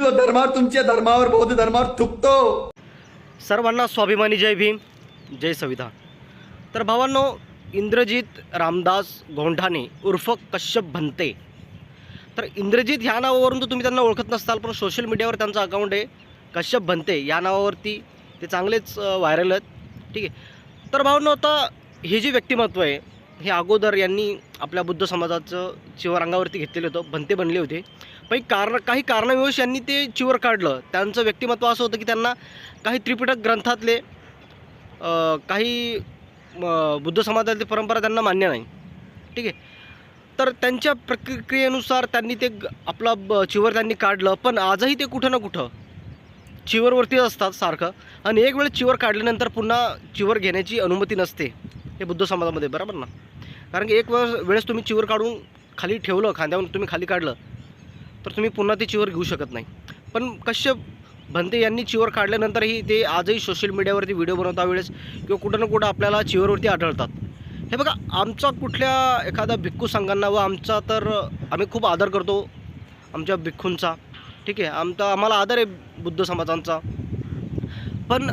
धर्मावर तुमच्या धर्मावर बौद्ध धर्मावर थुकतो. सर्वांना स्वाभिमानी जय भीम जय संविधान तर भावांनो इंद्रजित रामदास गोंढाणे उर्फ कश्यप भंते तर इंद्रजित ह्या नावावरून तर तुम्ही त्यांना ओळखत नसताल पण सोशल मीडियावर त्यांचा अकाउंट आहे कश्यप भंते या नावावरती ते चांगलेच व्हायरल आहेत. ठीक आहे. तर भावांनो आता हे जे व्यक्तिमत्व आहे हे अगोदर यांनी आपल्या बुद्ध समाजाचं शिवरंगावरती घेतलेलं होतं. भंते बनले होते. पण कारण काही कारणाविवश यांनी ते चिवर काढलं. त्यांचं व्यक्तिमत्व असं होतं की त्यांना काही त्रिपिटक ग्रंथातले काही बुद्ध समाजातली परंपरा त्यांना मान्य नाही. ठीक आहे? तर त्यांच्या प्रक्रियेनुसार त्यांनी ते आपला ब चिवर त्यांनी काढलं पण आजही ते कुठं ना कुठं चिवरवरतीच असतात सारखं. आणि एक वेळ चिवर काढल्यानंतर पुन्हा चिवर घेण्याची अनुमती नसते हे बुद्ध समाजामध्ये. बरोबर ना? कारण की एक वेळ वेळेस तुम्ही चिवर काढून खाली ठेवलं खांद्यावरून तुम्ही खाली काढलं तर तुम्ही पुन्हा ती चिवर घेऊ शकत नाही. पण कश्यप भंते यांनी चिवर काढल्यानंतरही ते आजही सोशल मीडियावरती व्हिडिओ बनवता वेळेस किंवा कुठं ना कुठं आपल्याला चिवरवरती आढळतात. हे बघा आमचा कुठल्या एखादा भिक्खू संघांना व आमचा तर आम्ही खूप आदर करतो आमच्या भिक्खूंचा. ठीक आहे आमचा आम्हाला आदर आहे बुद्ध समाजांचा. पण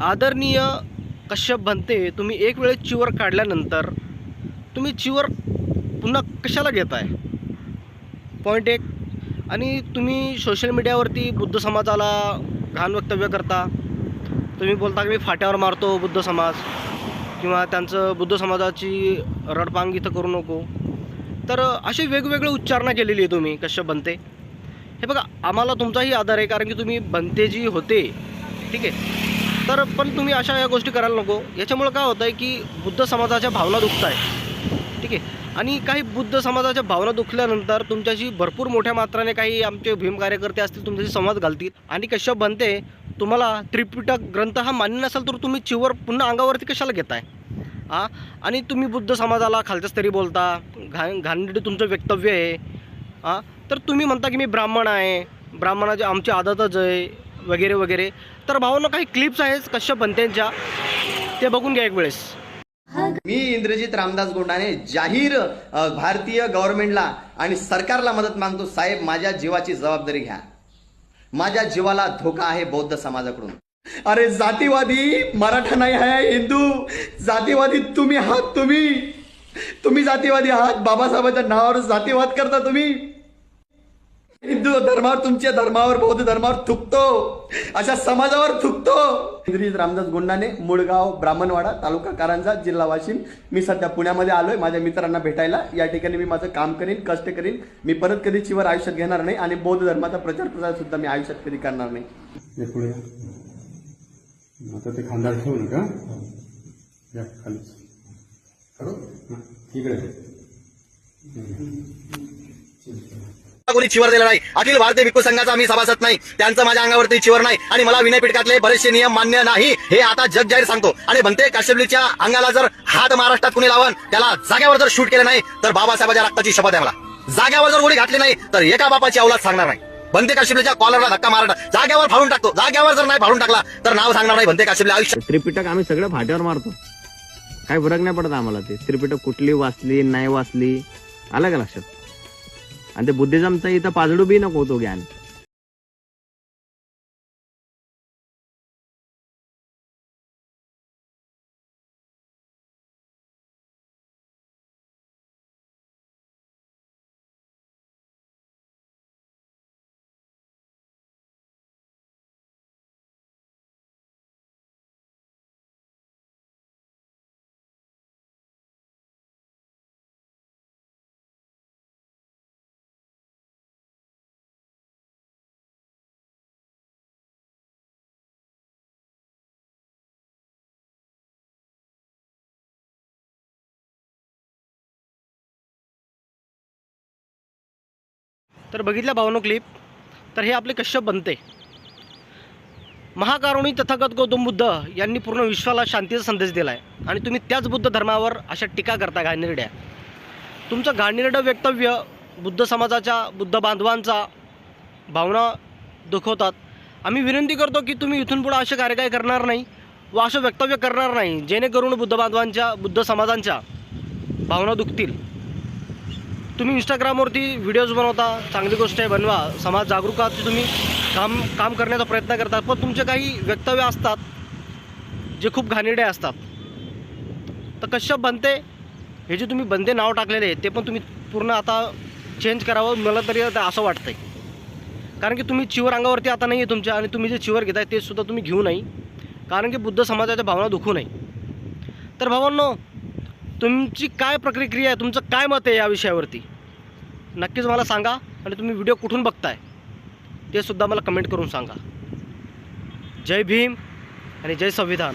आदरणीय कश्यप भंते तुम्ही एक वेळेस चिवर काढल्यानंतर तुम्ही चिवर पुन्हा कशाला घेताय? पॉईंट एक. आणि तुम्ही सोशल मीडियावरती बुद्ध समाजाला घाण वक्तव्य करता. तुम्ही बोलता की मी फाट्यावर मारतो बुद्ध समाज किंवा त्यांचं बुद्ध समाजाची रडपांग इथं करू नको. तर असे वेगवेगळे उच्चारणा केलेली आहे तुम्ही कसे बनते. हे बघा आम्हाला तुमचाही आधार आहे कारण की तुम्ही बनते जी होते. ठीक आहे? तर पण तुम्ही अशा या गोष्टी करायला नको. याच्यामुळं काय होतं आहे की बुद्ध समाजाच्या भावना दुखत आहे ठीक आहे? आणि काही बुद्ध समाजाच्या भावना दुखल्यानंतर तुमच्याशी भरपूर मोठ्या मात्राने काही आमचे भीम कार्यकर्ते असतील तुमच्याशी संवाद घालतील. आणि कश्यप बनते तुम्हाला त्रिपिटक ग्रंथ हा मान्य नसेल तर तुम्ही चिवर पुन्हा अंगावरती कशाला घेताय? हां आणि तुम्ही बुद्ध समाजाला खालच्या स्तरी बोलता घाण घाणडी तुमचं वक्तव्य आहे. हां तर तुम्ही म्हणता की मी ब्राह्मण आहे ब्राह्मणाचे आमची आदतच आहे वगैरे वगैरे. तर भावना काही क्लिप्स आहेत कश्यप बनतेंच्या ते बघून घ्या एक वेळेस. मी इंद्रजित रामदास गोंडाने जाहीर भारतीय गव्हर्नमेंटला आणि सरकारला मदत मागतो. साहेब माझ्या जीवाची जबाबदारी घ्या. माझ्या जीवाला धोका आहे बौद्ध समाजाकडून. अरे जातीवादी मराठा नाही आहे हिंदू. जातीवादी तुम्ही आहात तुम्ही. तुम्ही जातीवादी आहात. बाबासाहेबांच्या नावावर जातीवाद करता तुम्ही. हिंदू धर्मावर तुमच्या धर्मावर बौद्ध धर्मावर थुकतो. अशा समाजावर थुकतो. इंद्रजित रामदास गुंडाने मुळगाव ब्राह्मणवाडा तालुका कारंजा जिल्हा वाशिम मी सध्या पुण्यामध्ये आलोय. माझ्या मित्रांना भेटायला. या ठिकाणी मी माझं काम करीन कष्ट करीन. मी परत कधी चिवर आयुष्यात घेणार नाही आणि बौद्ध धर्माचा प्रचार प्रसार सुद्धा मी आयुष्यात कधी करणार नाही. पुढे. आता ते खांदा ठेवू नका या खाली इकडे. कोणी चिवर दिला नाही. अखिल भारतीय भिक्खू संघाचा मी सभासद नाही. त्यांचं माझ्या अंगावरती चिवर नाही. आणि मला विनयपीठकातले बरेचसे नियम मान्य नाही. हे आता जग जाहीर सांगतो. आणि म्हणते काश्यपलीच्या अंगाला जर हात महाराष्ट्रात कुणी लावण त्याला जाग्यावर जर शूट केलं नाही तर बाबासाहेबांच्या रक्ताची शपथ आहे मला. जाग्यावर जर गोळी घातली नाही तर एका बापाची अवलाद सांगणार नाही. बनते काश्मीरच्या कॉलरला धक्का मारणार जाग्यावर फाडून टाकतो. जाग्यावर जर नाही फाडून टाकला तर नाव सांगणार नाही बनते काश्यपली आयुष्य. त्रिपिटक आम्ही सगळं फाट्यावर मारतो. काही फरक नाही पडत आम्हाला ते. त्रिपिटक कुठली वाचली नाही वाचली आलं का लक्षात? आणि ते बुद्धिझमचं इथं पाजडू बी नको तो ज्ञान. तर बघितल्या भावनो क्लिप तर हे आपले कश्यप बनते. महाकारुणी तथागत गौतम बुद्ध यांनी पूर्ण विश्वाला शांतीचा संदेश दिला आहे आणि तुम्ही त्याच बुद्ध धर्मावर अशा टीका करता घाणेरड्या. तुमचं घाणेरडं वक्तव्य बुद्ध समाजाच्या बुद्ध बांधवांचा भावना दुखवतात. आम्ही विनंती करतो की तुम्ही इथून पुढे असे कार्यकाय करणार नाही व असं वक्तव्य करणार नाही जेणेकरून बुद्ध बांधवांच्या बुद्ध समाजांच्या भावना दुखतील. तुम्ही इंस्टाग्रामवरती व्हिडिओज बनवता चांगली गोष्ट आहे बनवा. समाज जागरूक आहात तुम्ही काम काम करण्याचा प्रयत्न करतात. पण तुमचे काही वक्तव्य असतात जे खूप घाणेरडे असतात. तर कश्यप बनते हे जे तुम्ही बंदे नाव टाकलेले आहे ते पण तुम्ही पूर्ण आता चेंज करावं मला तरी आता असं आहे कारण की तुम्ही चिवर अंगावरती आता नाही आहे तुमच्या आणि तुम्ही जे चिवर घेताय ते सुद्धा तुम्ही घेऊ नाही कारण की बुद्ध समाजाच्या भावना दुखू नये. तर भावांनो तुमची काय प्रतिक्रिया आहे? तुमचं काय मत आहे या विषयावरती? नक्कीच मला सांगा आणि तुम्ही व्हिडिओ कुठून बघताय? ते सुद्धा मला कमेंट करून सांगा. जय भीम आणि जय संविधान.